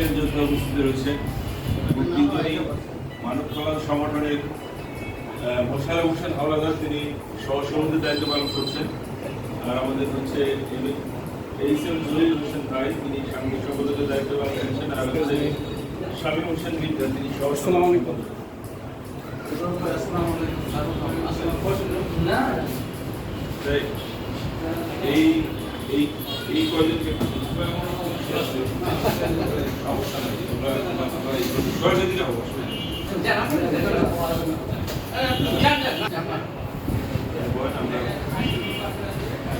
Evidence যোদ্ধা উপস্থিত রয়েছে। এবং তিনজনই মানব কল্যাণ সংগঠনের আহ, মোশাররফ হোসেন হাওলাদার তিনি সহসভাপতির দায়িত্ব পালন করছেন। আর আমাদের হচ্ছে এইচ এম জলিল হোসেন ভাই তিনি সাংবাদিক সম্পাদকের দায়িত্ব পালন করছেন। আর হচ্ছে শামীম হোসেন মির্জা তিনি সহসভাপতি। এই এই এই কয়জনকে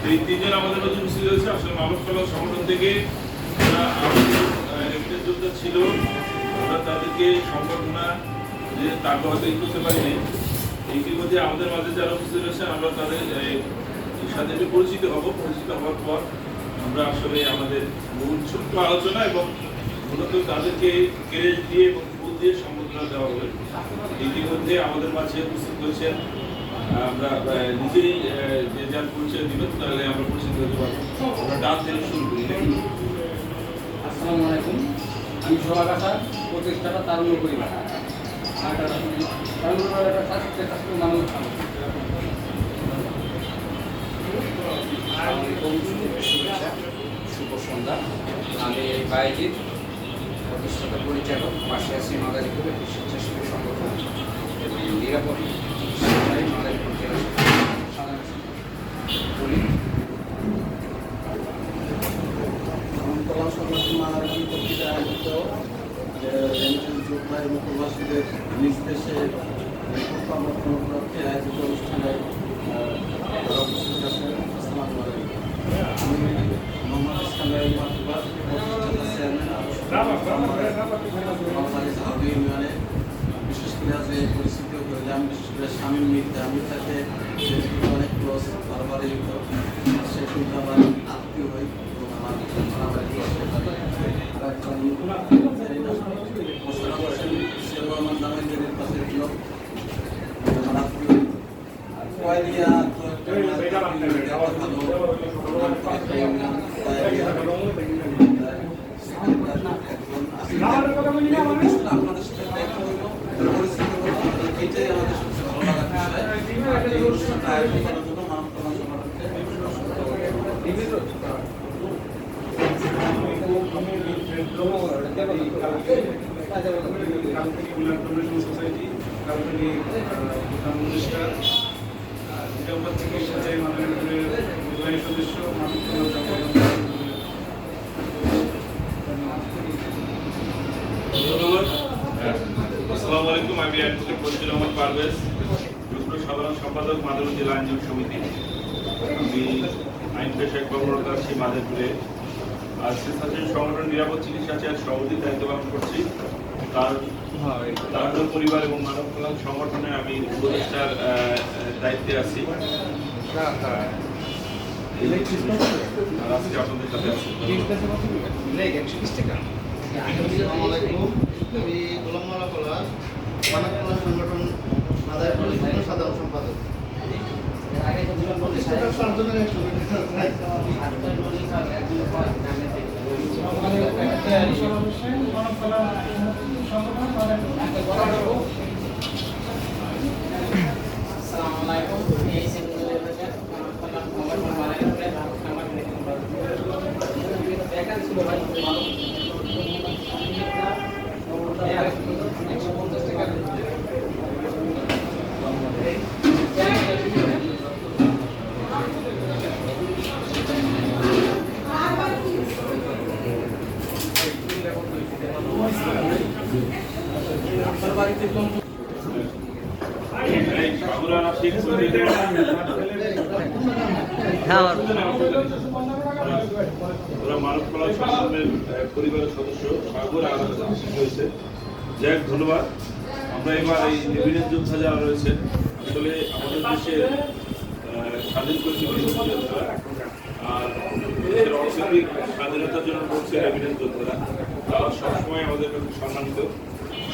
এই তিনজন আমাদের মধ্যে উপস্থিত হয়েছে আসলে মানব কল্যাণ সংগঠন থেকে যোদ্ধা ছিল আমরা তাদেরকে সংবর্ধনা যে তাকে হয়তো ই করতে পারিনি ইতিমধ্যে আমাদের মাঝে যারা উপস্থিত রয়েছে আমরা তাদের সাথে পরিচিত হব, পরিচিত হওয়ার পর আমরা আসলে আমাদের মূল ছোট্ট আলোচনা এবং মূলত তাদেরকে ক্রেজ দিয়ে এবং ফুল দিয়ে সম্বোধনা দেওয়া হবে। ইতিমধ্যে আমাদের মাঝে উপস্থিত হয়েছেন আমরা নিজেই যে যার পরিচয় দিবেন, তাহলে আমরা পরিচিত হতে পারব। আমরা ডান থেকে শুরু করি? আসসালামু আলাইকুম। আমি সোহাগাছা প্রতিষ্ঠাতা তারুণ্য পরিবার। আর তারুণ্য পরিবার একটা স্বাস্থ্য স্বাস্থ্য মানুষ শুভেচ্ছা, শুভ সন্ধ্যা আমি বাইজিৎ, প্রতিষ্ঠাতা পরিচালক পাশে আছি মাদারীপুরের স্বেচ্ছাসেবী সংগঠন এবং নিরাপদ মাদারীপুর জেলা সাধারণ সংগঠন মানবিক কর্তৃক আয়োজিত যে রেমিটেন্স যোদ্ধা এবং প্রবাসীদের নিজ দেশে উপলক্ষে আয়োজিত অনুষ্ঠানে উপস্থিত আছেন। আমি মোহাম্মদ ইসলামের ইউনিয়নে বিশেষ করে পরিস্থিতি করলাম বিশেষ করে অনেক ক্লোজ বারবারই হতো সে কিন্তু আমার আত্মীয় হই আমার তো একটা ভালো একটা ইউনিয়ন কয়েলিয়া আপনাদের সাথে দেখা হইল পরিস্থিতি হলো এটাই আমাদের সবচেয়ে ভালো লাগার বিষয় আর এই অনুষ্ঠানটা আয়োজন করার জন্য মানব কল্যাণ সংগঠনকে কালকে কমিউনিটি সোসাইটি কালকে ভুটান মিনিস্টার বিকালবার থেকে এসেছে মাদারীপুরের নির্বাহী ধন্যবাদ আসসালামু আলাইকুম আমি অ্যাডভোকেট বজরুর রহমান পারভেজ সম্পাদক মাদারপুর জেলা আইনজীবী সমিতি। আমি আইন পেশায় কর্মরত আছি মাদারপুরে আর স্বেচ্ছাসেবী সংগঠন নিরাপদ চিকিৎসা চেয়ার সভাপতির দায়িত্ব পালন করছি। তার তার পরিবার এবং মানব কল্যাণ সংগঠনের আমি উপদেষ্টার দায়িত্বে আছি। আছি। আমি গোলাম মালা কলা মানব কল্যাণ সংগঠন মাদারীপুর যুগ্ম সাধারণ সম্পাদক। সেগুলো দেখা ছিল ভাই একশো পঞ্চাশ টাকা আপনার বাড়িতে কোন এই বাবুরা ঠিক করে দিতে ওরা মানব কল্যাণ সংগঠনের আহ, পরিবারের সদস্য সাগর আলাদা হয়েছে যাই হোক, ধন্যবাদ। আমরা এবার এই এভিডেন্স যোদ্ধা যারা রয়েছেন আসলে আমাদের আহ, স্বাধীন করেছে আর দেশের অর্থনৈতিক স্বাধীনতার জন্য করছে এভিডেন্স যোদ্ধারা। তারা সবসময় আমাদের কাছে সম্মানিত।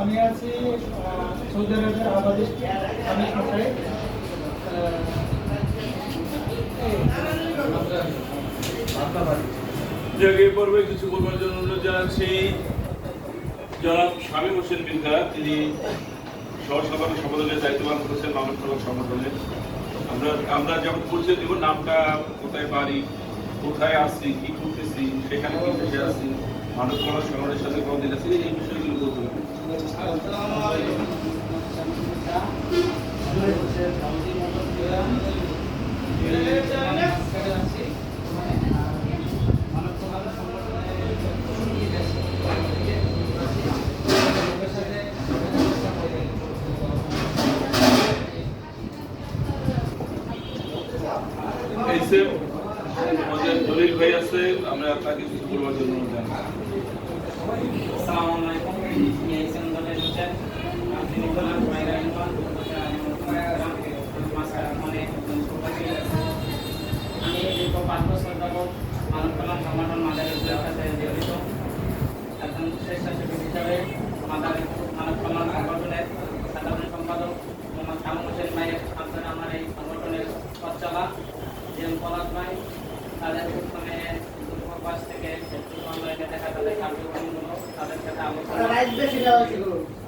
আমি আছি সৌদি আরবের আবাদিস আমি যাক, এই পর্বে কিছু বলবার জন্য অনুরোধ জানাচ্ছি জনাব শামীম হোসেন বিলকা তিনি সহসাধারণ সম্পাদকের দায়িত্ব পালন করছেন কল্যাণ সংগঠনের আমরা আমরা যেমন পরিচয় দেব নামটা, কোথায় বাড়ি, কোথায় আসছি কি করতেছি, সেখানে কি দেশে আসছি মানব কল্যাণ সংগঠনের সাথে কতদিন আছি এই বিষয়গুলো বলতে হবে সেম আমাদের দলিল ভাই আছে, আমরা তাকে কিছু বলবার জন্য আসসালামু আলাইকুম, আমি দীর্ঘ পাঁচ বছর যাবৎ মানব কল্যাণ সংগঠন মাদারের সাথে জড়িত একজন স্বেচ্ছাসেবী হিসাবে মাদার মানব কল্যাণ সংগঠনের সাধারণ সম্পাদক মোহাম্মদ কামুল হোসেন ভাইয়ের আপনারা আমার এই সংগঠনের পথ চলা জেম পলাশ ভাই তাদের মানে পাশ থেকে অনলাইনে দেখা তাদের কার্যক্রমগুলো তাদের সাথে আলোচনা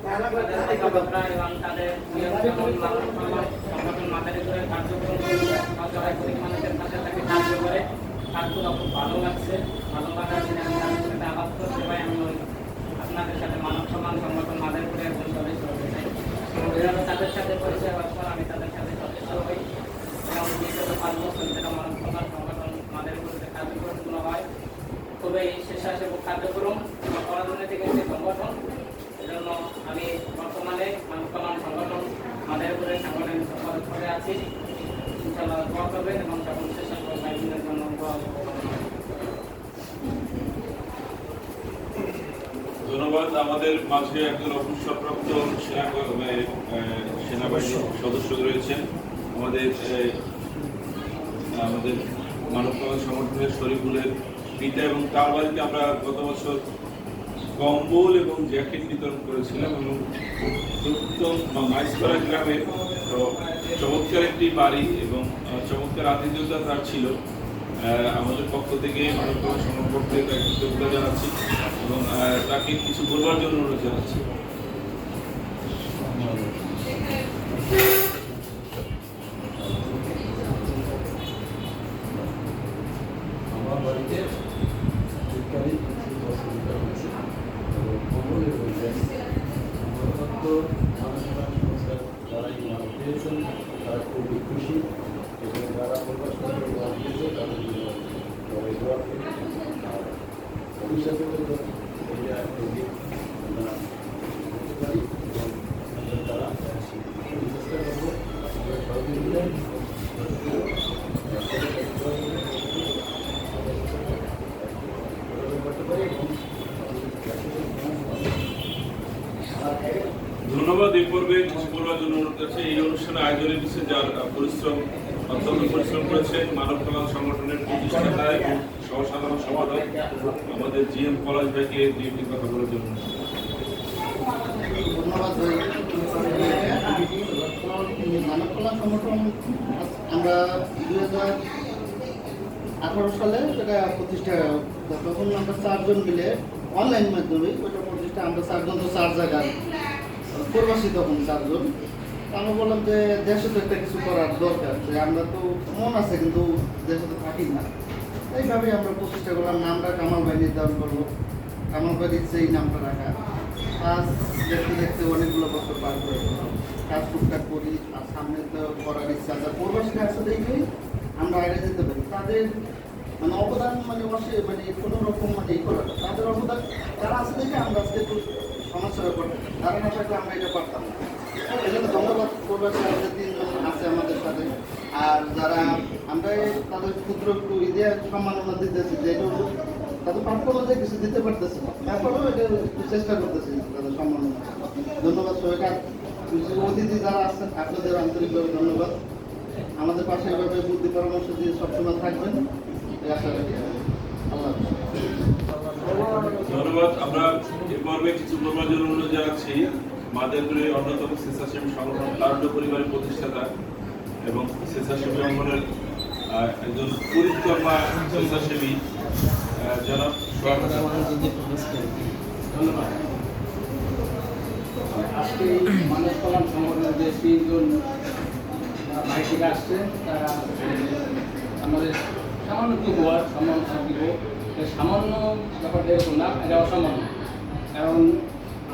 তাদের কথাবার্তা এবং তাদের নিয়ন্ত্রণ লালন পালন সংগঠন মাথায় করে কার্যক্রম সহায় গরিব মানুষের পাশে তাকে সাহায্য করে কাজগুলো খুব ভালো লাগছে ভালো লাগার জন্য আমি তাদের সাথে আলাপ করতে পাই আমি ওই আপনাদের সাথে মানব সম্মান সংগঠন মাদের করে একজন সদস্য হতে চাই এভাবে তাদের সাথে পরিচয় হওয়ার পর আমি তাদের সাথে সদস্য হই এবং বিগত পাঁচ বছর ধরে মানব সম্মান সংগঠন মাদের করে কার্যক্রমগুলো হয় খুবই স্বেচ্ছাসেবক কার্যক্রম এবং অরাজনৈতিক একটি সংগঠন এজন্য আমি বর্তমানে মানব কল্যাণ সংগঠন মাদের উপরে সংগঠন সম্পাদক করে আছি এবং দোয়া ধন্যবাদ। আমাদের মাঝে একজন অবসরপ্রাপ্ত সেনা সেনাবাহিনীর সদস্য রয়েছেন। আমাদের আমাদের মানব সংগঠনের শরীফুলের পিতা এবং তার বাড়িতে আমরা গত বছর কম্বল এবং জ্যাকেট বিতরণ করেছিলাম এবং গ্রামের, তো চমৎকার একটি বাড়ি এবং চমৎকার আতিথ্যতা তার ছিল। আমাদের পক্ষ থেকে মানব কল্যাণ থেকে তাকে কৃতজ্ঞতা জানাচ্ছি এবং তাকে কিছু বলবার জন্য অনুরোধ জানাচ্ছি। আমার বাড়িতে পেয়েছেন তারা খুবই খুশি। আয়োজনের বিষয়ে যার পরিশ্রম, অত্যন্ত পরিশ্রম করেছেন, মানব কল্যাণ সংগঠনের প্রতিষ্ঠাতা এবং সহসাধারণ আমাদের জি এম পলাশ ভাইকে কথা বলার জন্য। মানব সংগঠন আমরা দুই হাজার আঠারো সালে প্রতিষ্ঠা তখন আমরা চারজন মিলে অনলাইন মাধ্যমে প্রতিষ্ঠা, আমরা তো চার প্রবাসী তখন চারজন। তা আমরা বললাম যে দেশে তো একটা কিছু করার দরকার। যে আমরা তো মন আছে, কিন্তু দেশে তো থাকি না। এইভাবে আমরা প্রতিষ্ঠা করলাম, নামটা কামাল ভাই নির্ধারণ করব। কামাল ভাই দিচ্ছে এই নামটা রাখা। কাজ দেখতে দেখতে অনেকগুলো বছর পার করে কাজ টুকটাক করি, আর সামনে তো করার ইচ্ছা আছে। প্রবাসী কাজটা দেখে আমরা আগে যেতে পারি। তাদের মানে অবদান মানে অসে মানে কোনো রকম মানে ই করা তাদের অবদান যারা আছে দেখে আমরা আজকে একটু সমস্যার ব্যাপার তারা না থাকলে আমরা এটা পারতাম না। আমাদের সাথে। আর যারা আমরা তাদের ক্ষুদ্র একটু সম্মাননা দিতেছি, যে তাদের প্রাপ্য অনুযায়ী কিছু দিতে পারতেছে না। এটা চেষ্টা করতেছি তাদের ধন্যবাদ সবাইকে। অতিথি যারা আছেন, আপনাদের আন্তরিকভাবে ধন্যবাদ। আমাদের পাশে বুদ্ধি পরামর্শ দিয়ে সবসময় থাকবেন আশা রাখি। ধন্যবাদ। আমরা এ পর্বে কিছু বলবার জন্য অনুরোধ মাদারপুরের অন্যতম স্বেচ্ছাসেবী সংগঠন তারণ্য পরিবারের প্রতিষ্ঠাতা এবং স্বেচ্ছাসেবী অঙ্গনের একজন পরিকর্মা স্বেচ্ছাসেবী আজকে কল্যাণ সংগঠনের যে তিনজন থেকে আসছে, তারা আমাদের সামান্য কি হওয়ার সামান্য সামান্য ব্যাপারটা এরকম না, এটা অসামান্য। কারণ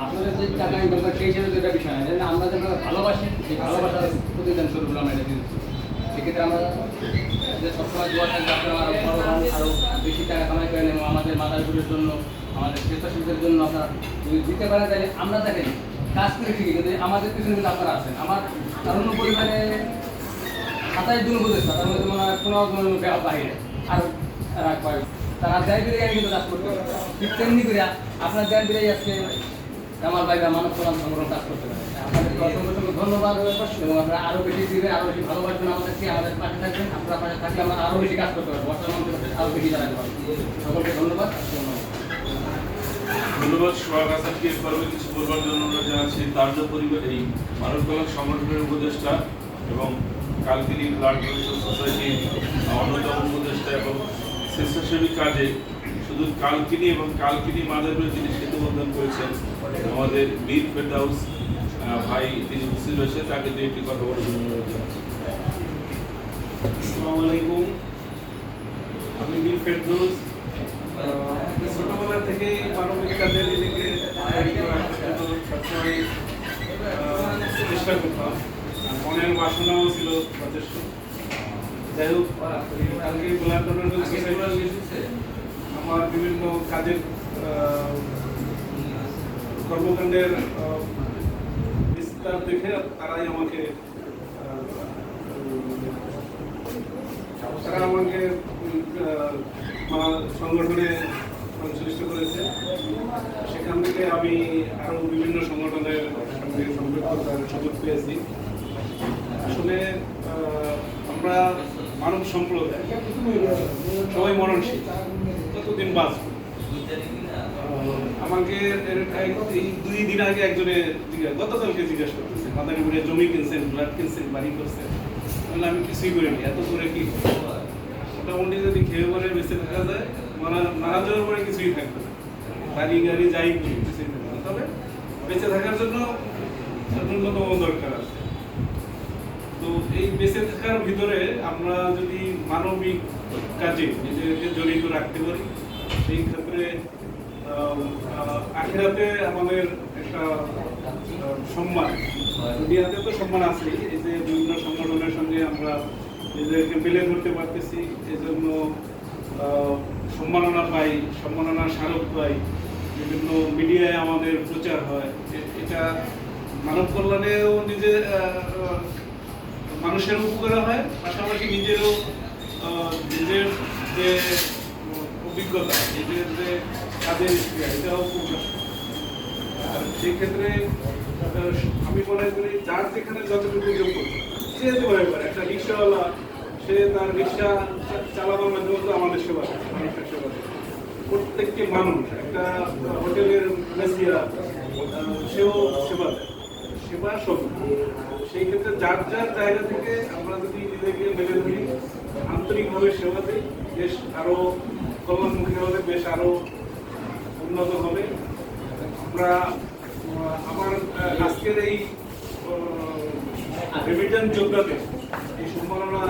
আপনাদের যে টাকা ইনকাম করে বিষয় আমরা যেন ভালোবাসি প্রতিদান স্বরূপ যে বেশি টাকা কামাই করেন এবং জন্য, আমাদের জন্য আপনারা যদি দিতে আমরা দেখেন কাজ করে ঠিকই আমাদের পিছনে কিন্তু আপনারা আমার তারুণ্য পরিবারে সাতাইশ জন উপদেষ্টা, তার মধ্যে মনে হয় পনেরো আর কয়েক তারা দেয় বেরিয়ে কিন্তু ঠিক তেমনি করে আপনার দেয় বেরিয়ে আজকে আমার ভাইরা মানব কল্যাণ সংগ্রহ কাজ করতে পারে। আপনাদেরকে অসংখ্য অসংখ্য ধন্যবাদ এবং আপনারা আরও বেশি দিবেন আরও বেশি ভালোবাসবেন আমাদেরকে আমাদের পাশে থাকবেন। আপনারা পাশে থাকলে আমরা আরও বেশি কাজ করতে পারব। বর্তমান আরও বেশি জানাতে পারব। সকলকে ধন্যবাদ। ধন্যবাদ সোহাগ হাসানকে পর্বে কিছু বলবার জন্য অনুরোধ জানাচ্ছি তার্য পরিবার এই মানব কল্যাণ সংগঠনের উপদেষ্টা এবং কালকিনি ব্লাড ডোনেশন সোসাইটির অন্যতম উপদেষ্টা এবং স্বেচ্ছাসেবী কাজে শুধু কালকিনি এবং কালকিনি মাদারপুরে যিনি সেতু বন্ধন করেছেন। আমাদের বীর ফেরদাউস ভাই তিনি উপস্থিত রয়েছে তাকে দিয়ে একটি কথা বলার জন্য আসসালামু আলাইকুম। আমি বীর ফেরদৌস ছোটবেলা থেকে মানবিক কাজে নিজেকে সবসময় আহ, চেষ্টা করতাম। মনের বাসনাও ছিল যথেষ্ট। যাই হোক কালকে সোসাইটি আমার বিভিন্ন কাজের আহ, কর্মকাণ্ডের বিস্তার দেখে তারাই আমাকে তারা আমাকে সংগঠনে সংশ্লিষ্ট করেছে। সেখান থেকে আমি আরও বিভিন্ন সংগঠনের সঙ্গে সম্পৃক্ততার সুযোগ পেয়েছি। আসলে আমরা মানব সম্প্রদায়, সবাই মরণশীল, কতদিন বাঁচব? দুই দিন আগে একজনে গতকালকে জিজ্ঞাসা করতেছে মাদারীপুরে জমি কিনছেন ফ্ল্যাট কিনছেন বাড়ি করছেন বললাম আমি কিছুই করিনি এত করে কি মোটামুটি যদি খেয়ে পরে বেঁচে থাকা যায় মারা মারা যাওয়ার পরে কিছুই থাকবে গাড়ি যাই করি কিছুই তবে বেঁচে থাকার জন্য ন্যূনতম দরকার আছে তো এই বেঁচে থাকার ভিতরে আমরা যদি মানবিক কাজে নিজেকে জড়িত রাখতে পারি। সেই ক্ষেত্রে আখিরাতে আমাদের একটা সম্মান দুনিয়াতে তো সম্মান আছে এই যে বিভিন্ন সংগঠনের সঙ্গে আমরা নিজেদেরকে পেলে ধরতে পারতেছি এই জন্য সম্মাননা পাই সম্মাননা স্মারক পাই বিভিন্ন মিডিয়ায় আমাদের প্রচার হয় এটা মানব কল্যাণেও নিজে আহ, আহ, মানুষের উপকার হয় পাশাপাশি নিজেরও নিজের যে অভিজ্ঞতা নিজের যে স্ক্রিয়া এটাও আর সেই ক্ষেত্রে আমি মনে করি যার যেখানে যতটুকু যোগ্য যে যেতে পারে। একটা রিক্সাওয়ালা, সে তার রিক্সা চালানোর মাধ্যমে তো আমাদের সেবা মানুষের সেবা। প্রত্যেকটি মানুষ, একটা হোটেলের ম্যানেজিয়া সেও সেবা দেয় সেবা সব সেই ক্ষেত্রে যার যার জায়গা থেকে আমরা যদি নিজেকে মেলে ধরি আন্তরিকভাবে সেবা দিই দেশ আরও কল্যাণমুখী হবে দেশ আরও উন্নত হবে। আমরা আমার আজকের এই রেমিটেন্স যোদ্ধাদের এই সম্মাননা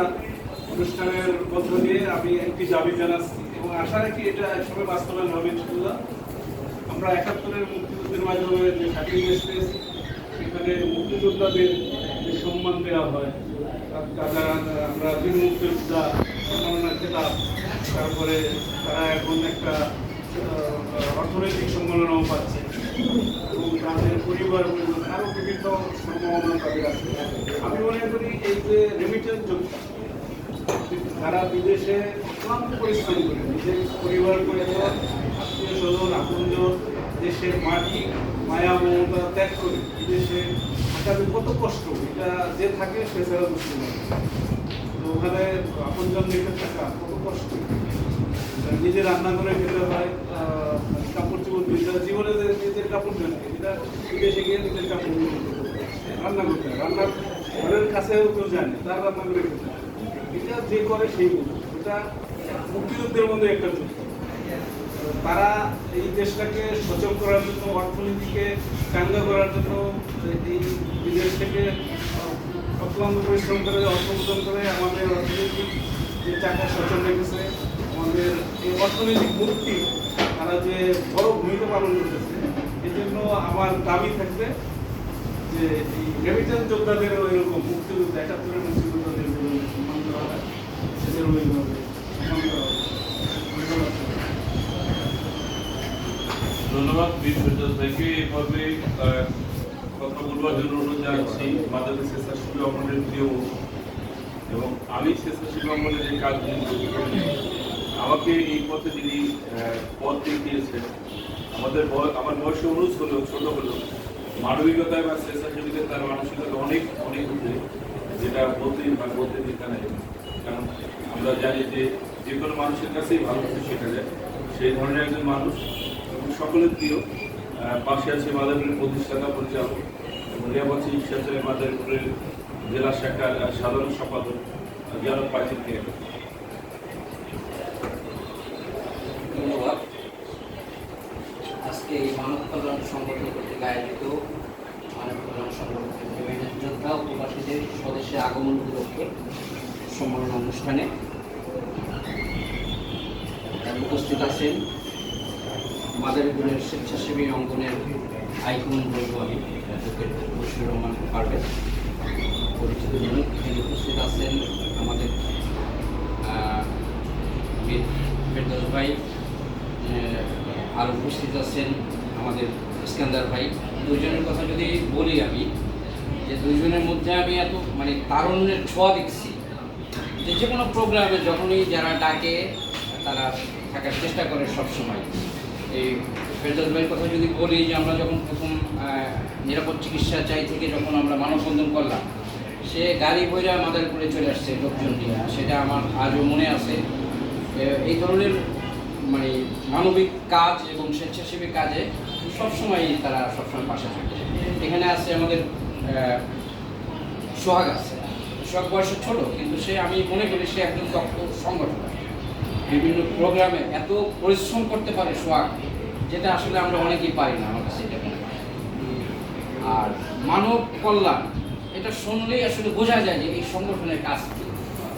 অনুষ্ঠানের মধ্য দিয়ে আমি একটি দাবি জানাচ্ছি এবং আশা রাখি এটা একসময় বাস্তবায়ন হবে ইনশাল্লাহ আমরা একাত্তরের মুক্তিযুদ্ধের মাধ্যমে যে সার্টিফিকেট পেয়েছি সেখানে মুক্তিযোদ্ধাদের যে সম্মান দেওয়া হয়, তারা আমরা বিমুক্ত সম্মাননা খেতাব তারপরে তারা এখন একটা অর্থনৈতিক সম্মাননাও পাচ্ছে। এবং তাদের পরিবার আরও বিভিন্ন সম্ভাবনা তাদের আছে। আমি মনে করি এই যে রেমিটেন্স তারা বিদেশে ক্লান্ত পরিশ্রম করে, নিজের পরিবার পরিবার আত্মীয় স্বজন, আপনজন, দেশের মাটি, মায়া, মমতা ত্যাগ করে বিদেশে থাকাতে কত কষ্ট, এটা যে থাকে সে ছাড়া বুঝতে পারে তো ওখানে আপনজন রেখে থাকা কত কষ্ট। নিজে রান্না করে খেতে হয় কাপড় চোপড় নিজের জীবনে নিজের কাপড় ধরে এটা বিদেশে গিয়ে নিজের কাপড় রান্না করতে হয়। রান্নার ঘরের কাছেও কেউ জানে তার রান্না করে খেতে হয়। এটা যে করে সেই এটা মুক্তিযুদ্ধের মধ্যে একটা যুদ্ধ। তারা এই দেশটাকে সচল করার জন্য, অর্থনীতিকে চাঙ্গা করার জন্য, এই বিদেশ থেকে অক্লান্ত পরিশ্রম করে, অর্থ করে আমাদের অর্থনীতি যে চাকা সচল রেখেছে আমাদের এই অর্থনৈতিক মুক্তি, তারা যে বড় ভূমিকা পালন করতেছে এই জন্য আমার দাবি থাকবে যে এই রেমিটেন্স যোদ্ধাদেরও এরকম মুক্তিযুদ্ধ, একাত্তরের মুক্তিযোদ্ধাদের সম্মান করা হয় ধন্যবাদ। বীর ফেরদৌস ভাইকে। এভাবে কথা বলবার জন্য অনুরোধ জানাচ্ছি মাদারী স্বেচ্ছাসেবী অঙ্গনের প্রিয় এবং আমি স্বেচ্ছাসেবী অঙ্গনের যে কাজগুলি আমাকে এই পথে যিনি পথ দেখিয়েছেন, আমাদের আমার বয়সে অনুরোধ হলেও ছোট হলেও মানবিকতায় বা স্বেচ্ছাসেবীদের তার মানসিকতা অনেক অনেক উঠে যেটা বলতে বা বলতে দিতে নাই। কারণ আমরা জানি যে যে কোনো মানুষের কাছেই ভালো কিছু শেখা যায়, সেই ধরনের একজন মানুষ এবং সকলের প্রিয়। পাশে আছে মাদারপুরের প্রতিষ্ঠাতা, পরিচালক এবং চিকিৎসা ছেলে মাদারপুরের জেলা শাখার সাধারণ সম্পাদক জনক পাচিলকে ধন্যবাদ। আজকে এই মানব কল্যাণ সংগঠন কর্তৃক আয়োজিত মানব কল্যাণ বিভিন্ন যোদ্ধা ও প্রবাসীদের স্বদেশে আগমন উপলক্ষে সম্মেলন অনুষ্ঠানে উপস্থিত আছেন মাদারীপুরের স্বেচ্ছাসেবী অঙ্গনের আইকন বলব আমি বশির রহমান পারভেজ। পরিচিত জনক উপস্থিত আছেন আমাদের আহ, ভাই আর উপস্থিত আছেন আমাদের ইস্কান্দার ভাই। দুজনের কথা যদি বলি আমি, যে দুজনের মধ্যে আমি এত মানে তারুণ্যের ছোঁয়া দেখছি। যে যে কোনো প্রোগ্রামে যখনই যারা ডাকে, তারা থাকার চেষ্টা করে সবসময়। এই ফেরদৌস ভাইয়ের কথা যদি বলি, যে আমরা যখন প্রথম নিরাপদ চিকিৎসা চাই থেকে যখন আমরা মানববন্ধন করলাম, সে গাড়ি বইরা মাদারীপুরে চলে আসছে লোকজন নিয়ে। সেটা আমার আজও মনে আছে। এই ধরনের মানে মানবিক কাজ এবং স্বেচ্ছাসেবী কাজে সবসময় তারা সবসময় পাশে থাকে। এখানে আছে আমাদের সোহাগ আছে। সোহাগ বয়সে ছোট, কিন্তু সে আমি মনে করি সে একজন দক্ষ সংগঠক। বিভিন্ন প্রোগ্রামে এত পরিশ্রম করতে পারে সোহাগ, যেটা আসলে আমরা অনেকেই পারি না আমার কাছে এটা মনে আর মানব কল্যাণ, এটা শুনলেই আসলে বোঝা যায় যে এই সংগঠনের কাজ।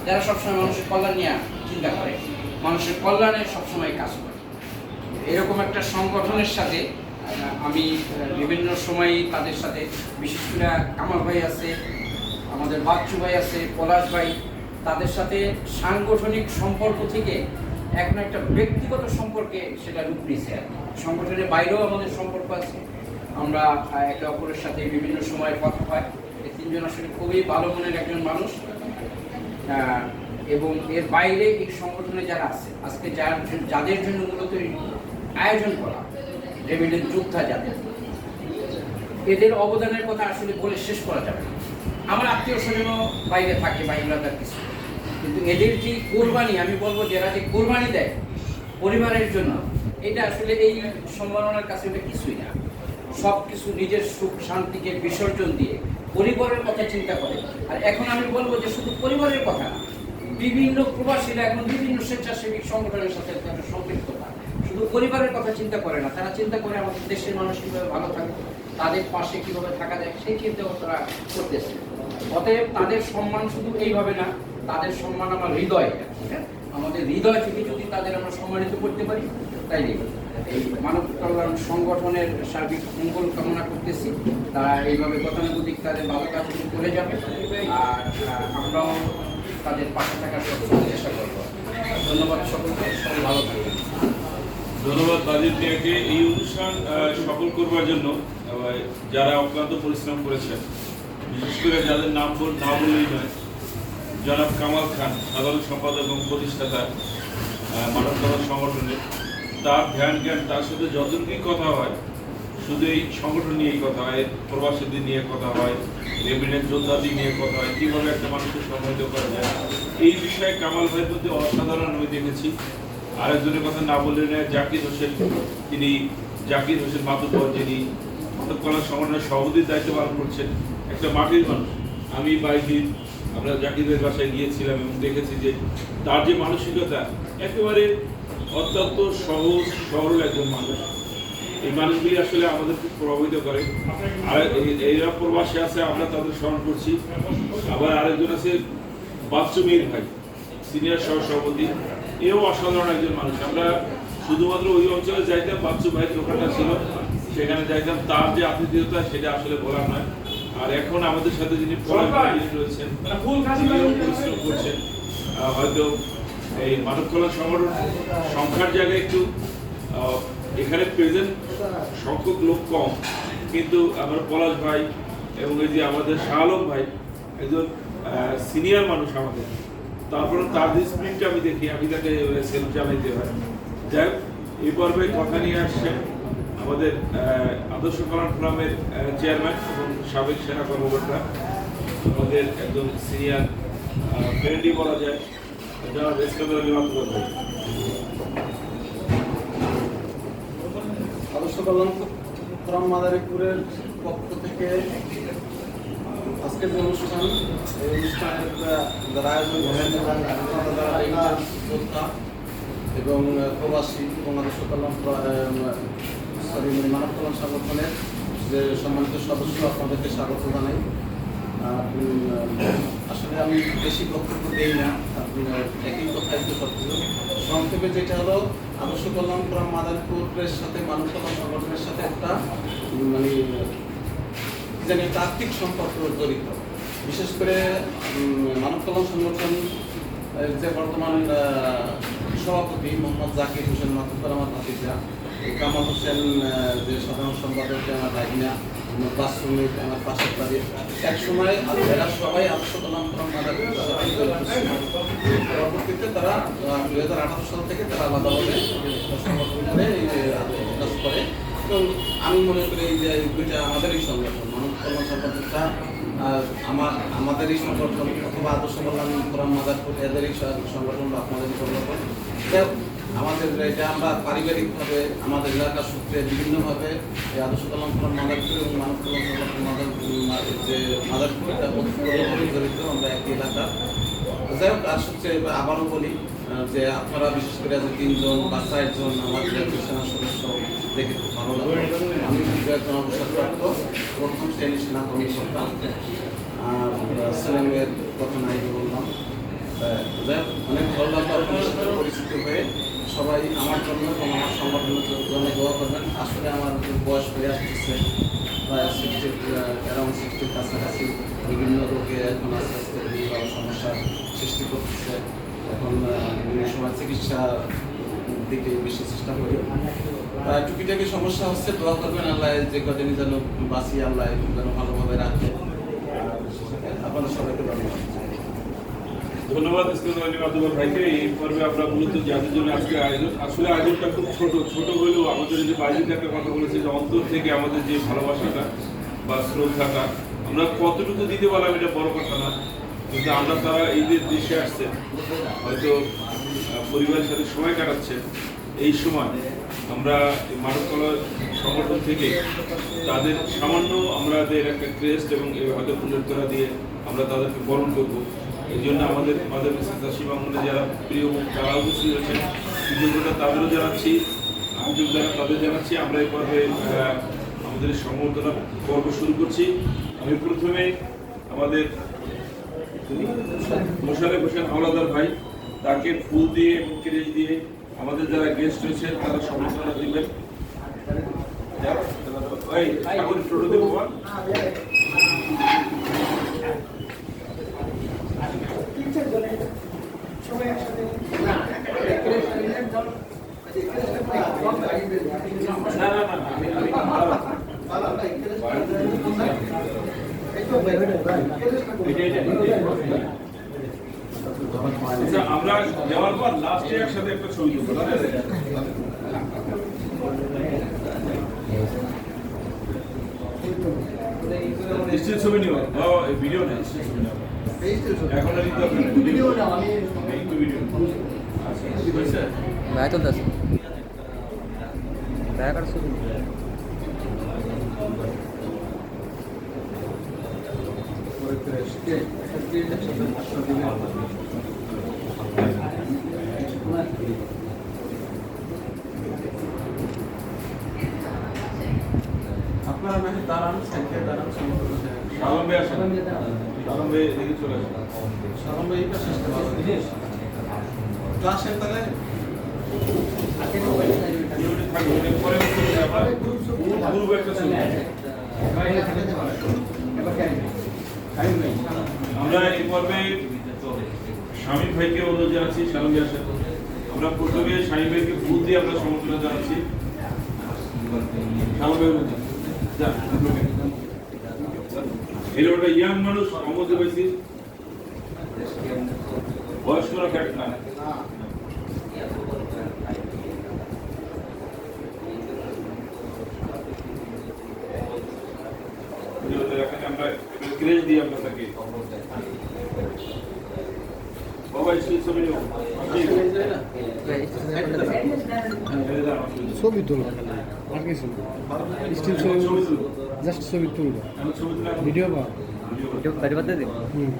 যারা সবসময় মানুষের কল্যাণ নিয়ে চিন্তা করে মানুষের কল্যাণে সবসময় কাজ করে। এরকম একটা সংগঠনের সাথে আমি বিভিন্ন সময় তাদের সাথে, বিশেষ করে কামাল ভাই আছে, আমাদের বাচ্চু ভাই আছে, পলাশ ভাই, তাদের সাথে সাংগঠনিক সম্পর্ক থেকে এখন একটা ব্যক্তিগত সম্পর্কে সেটা রূপ নিয়েছে সংগঠনের বাইরেও আমাদের সম্পর্ক আছে। আমরা একে অপরের সাথে বিভিন্ন সময় কথা হয়। এই তিনজন আসলে খুবই ভালো মনের একজন মানুষ। এবং এর বাইরে এই সংগঠনে যারা আছে, আজকে যার যাদের জন্য মূলত আয়োজন করা রেমিডেন্স যোদ্ধা যাদের, এদের অবদানের কথা আসলে বলে শেষ করা যাবে না। আমার আত্মীয় স্বজনও বাইরে থাকে বা ইংলাদার কিছু। কিন্তু এদের যে কোরবানি, আমি বলব যারা যে কোরবানি দেয় পরিবারের জন্য, এটা আসলে এই সম্মাননার কাছে এটা কিছুই না। সব কিছু নিজের সুখ শান্তিকে বিসর্জন দিয়ে পরিবারের কথা চিন্তা করে। আর এখন আমি বলব যে শুধু পরিবারের কথা না বিভিন্ন প্রবাসীরা এখন বিভিন্ন স্বেচ্ছাসেবী সংগঠনের সাথে তারা সম্পৃক্ততা শুধু পরিবারের কথা চিন্তা করে না, তারা চিন্তা করে আমাদের দেশের মানুষ কীভাবে ভালো থাকবে তাদের পাশে কীভাবে থাকা যায়, সেই চিন্তাও তারা করতেছে। অতএব তাদের সম্মান শুধু এইভাবে না, তাদের সম্মান আমার হৃদয় হ্যাঁ? আমাদের হৃদয় থেকে যদি তাদের আমরা সম্মানিত করতে পারি, তাই দেখি এই মানব কল্যাণ সংগঠনের সার্বিক মঙ্গল কামনা করতেছি। তারা এইভাবে গতানুগতিক তাদের ভালো কাজগুলো করে যাবে। আর আমরাও তাদের পাশে থাকার সবসময় চেষ্টা করব। ধন্যবাদ সকলকে, সবাই ভালো থাকবেন। ধন্যবাদ বাজিদ মিয়াকে। এই অনুষ্ঠান সফল করবার জন্য যারা অক্লান্ত পরিশ্রম করেছেন, বিশেষ করে যাদের নাম না বললেই নয়, জনাব কামাল খান, সাধারণ সম্পাদক এবং প্রতিষ্ঠাতা মানব সংগঠনের, তার ধ্যান জ্ঞান তার সাথে যতটুকুই কথা হয় শুধু এই সংগঠন নিয়েই কথা হয়, প্রবাসীদের নিয়ে কথা হয় রেমিডেন্স যোদ্ধাদের নিয়ে কথা হয়, কীভাবে একটা মানুষকে সম্মানিত করা যায়। এই বিষয়ে কামাল ভাইয়ের মধ্যে অসাধারণ আমি দেখেছি। আরেকজনের কথা না বললে না জাকির হোসেন, তিনি জাকির হোসেন মাতুব্বর যিনি কল্যাণ সংগঠনের সভাপতির দায়িত্ব পালন করছেন, একটা মাটির মানুষ। আমি বাইদিন আমরা জাকিরের বাসায় গিয়েছিলাম এবং দেখেছি যে তার যে মানসিকতা, একেবারে অত্যন্ত সহজ, সরল একজন মানুষ। এই মানুষগুলি আসলে আমাদের খুব প্রভাবিত করে। আর এই- এইরা প্রবাসী আছে আমরা তাদের স্মরণ করছি। আবার আরেকজন আছে বাচ্চু মীর ভাই সিনিয়র সহ সভাপতি এও অসাধারণ একজন মানুষ। আমরা শুধুমাত্র ওই অঞ্চলে যাইতাম বাচ্চু ভাইয়ের দোকানটা ছিল। সেখানে যাইতাম। তার যে আতিথেয়তা সেটা আসলে বলার নয়। আর এখন আমাদের সাথে যিনি রয়েছেন পরিশ্রম করছেন। হয়তো এই মানব কল্যাণ সংগঠন সংখ্যার জায়গায় একটু এখানে প্রেজেন্ট সংখ্যক লোক কম কিন্তু আমার পলাশ ভাই এবং এই যে আমাদের শাহ ভাই একজন সিনিয়র মানুষ আমাদের। তারপরে তার যে স্পিডটা আমি দেখি আমি তাকে সেলফ জানাইতে হয়। যাই হোক, এই পর্বে কথা নিয়ে আসছেন আমাদের আদর্শ কল্যাণ ফোরামের চেয়ারম্যান এবং সাবেক সেনা কর্মকর্তা। আমাদের একজন সিনিয়র ফ্রেন্ডই বলা যায়। জনাব ইসলামুল আলী মাহমুদ ভাই মাদারীপুরের পক্ষ থেকে আজকের যে অনুষ্ঠান এই অনুষ্ঠানের যারা এবং প্রবাসী এবং আদর্শ কল্যাণ সরি মানব কল্যাণ সংগঠনের যে সম্মানিত সদস্য আপনাদেরকে স্বাগত জানাই। আসলে আমি বেশি বক্তব্য দেই না আপনি, একই কথাই তো সব সংক্ষেপে যেটা হলো আদর্শ কল্যাণ ফোরাম মাদারীপুরের সাথে মানব কল্যাণ সংগঠনের সাথে একটা মানে জানি আর্থিক সম্পর্ক জড়িত। বিশেষ করে মানব কল্যাণ সংগঠন যে বর্তমান সভাপতি মোহাম্মদ জাকির হোসেন, মাতুব্বর আমার ভাতিজা কামাল হোসেন যে সাধারণ সম্পাদক আমার ভাগিনা আমার বাস্তবিক আমার পাশের বাড়ি এক সময় এরা সবাই জড়িত ছিল। পরবর্তীতে তারা দুই হাজার আঠারো সাল থেকে তারা আলাদাভাবে সংগঠন করে কাজ করে এবং আমি মনে করি যে দুইটা আমাদেরই সংগঠন, মানব কল্যাণ সংগঠনটা আমার, আমাদেরই সংগঠন অথবা আদর্শ কল্যাণ ফোরাম মাদারপুর, এদেরই সংগঠন বা আপনাদেরই সংগঠন আমাদের এটা আমরা পারিবারিকভাবে আমাদের এলাকার সূত্রে বিভিন্নভাবে এই আদর্শ ফোরাম মাদারপুর এবং মানব কল্যাণ সংগঠন মাদার মা- যে মাদারপুর এটা ওতপ্রোতভাবে জড়িত আমরা একই এলাকা। যাই হোক আর সবচেয়ে আবারও বলি যে আপনারা বিশেষ করে যে তিনজন বা চারজন আমার জাতীয় সেনা সদস্য দেখে খুব ভালো লাগল। আমি কিন্তু একজন অবসরপ্রাপ্ত প্রথম শ্রেণির সেনা কর্মকর্তা। আর ছেলেমেয়ের কথা নাই বললাম। যাই হোক, অনেক ভালো লাগল পরিচিত হয়ে। সবাই আমার জন্য এবং আমার সংগঠনের জন্য দোয়া করবেন। আসলে আমার বয়স হয়ে আসতেছে, প্রায় সিক্সটি অ্যারাউন্ড সিক্সটির কাছাকাছি বিভিন্ন রোগে এখন আস্তে আস্তে বিভিন্ন সমস্যার সৃষ্টি করতেছে। এখন বিভিন্ন সময় চিকিৎসা দিকে বেশি চেষ্টা করি। টুকিটাকি সমস্যা হচ্ছে, দোয়া করবেন আল্লাহ যে কদিনই যেন বাঁচি, আল্লাহ যেন ভালোভাবে রাখে। আর আপনাদের সবাইকে ধন্যবাদ। ধন্যবাদ ইসলাম মাধবর ভাইকে। এই পর্বে আমরা মূলত যাদের জন্য আজকে আয়োজন আসলে আয়োজনটা খুব ছোট। ছোট হলেও আমাদের যে বাইরের একটা কথা বলেছে, যে অন্তর থেকে আমাদের যে ভালোবাসাটা বা শ্রদ্ধাটা, আমরা কতটুকু দিতে পারলাম এটা বড় কথা না। কিন্তু আমরা তারা এই যে দেশে আসছে, হয়তো পরিবারের সাথে সময় কাটাচ্ছে, এই সময় আমরা এই মানব কলা সংগঠন থেকে তাদের সামান্য আমাদের একটা ক্রেস্ট এবং হয়তো পুনর্তরা দিয়ে আমরা তাদেরকে বরণ করব। এই জন্য আমাদের আমাদের চাষি বাংলা যারা প্রিয় তারা উপস্থিত হয়েছেন। কৃতজ্ঞতা তাদেরও জানাচ্ছি, আয়োজক যারা তাদের জানাচ্ছি। আমরা পর্বে আমাদের এই সংবর্ধনা পর্ব শুরু করছি। আমি প্রথমে আমাদের মোশারেফ হোসেন হাওলাদার ভাই, তাকে ফুল দিয়ে এবং ক্রেজ দিয়ে আমাদের যারা গেস্ট হয়েছে তারা সম্বর্ধনা দিবেন। ঠাকুর টোটো দেবো বল। সবাই একসাথে না না না আমি আমি এটা এটা আচ্ছা আমরা যাওয়ার পর লাস্টে একসাথে একটা ছবি তুলবো না? স্টিল ছবি নিও ও, এই ভিডিও নেই স্টিল ছবি নাও এখন আর নিতে হবে না ভিডিও নাও আমি একটু ভিডিও আচ্ছা হয়েছে? ভাই তো দাস দয়া করে শুধু আপনারা নাকি দাঁড়ান সাইকেল দাঁড়ান সালাম ভাই আসেন। সালাম ভাই এদিকে চলে আসেন। সালাম ভাই এই পাশে আসতে পারবেন তো আসেন তাহলে পরে। গ্রুপ একটা ছবি আমরা এই পর্বে স্বামী ভাইকে অনুরোধ জানাচ্ছি, স্বামী আসেন আমরা প্রথমে স্বামী ভাইকে ফুল দিয়ে আমরা সমর্থনা জানাচ্ছি। ইয়াং মানুষ অমতে পাইছি বয়স্করা ফ্যাট না এই ওদের এখানে আমরা ক্রেজ দিই আমরা তাকে। বাবা স্টিল ছবি ছবি তুলো। আর কিছু স্টিল ছবি। ছবি জাস্ট ছবি তুলো ভিডিও বা ভিডিও ভিডিও বাদ দিয়ে হুম।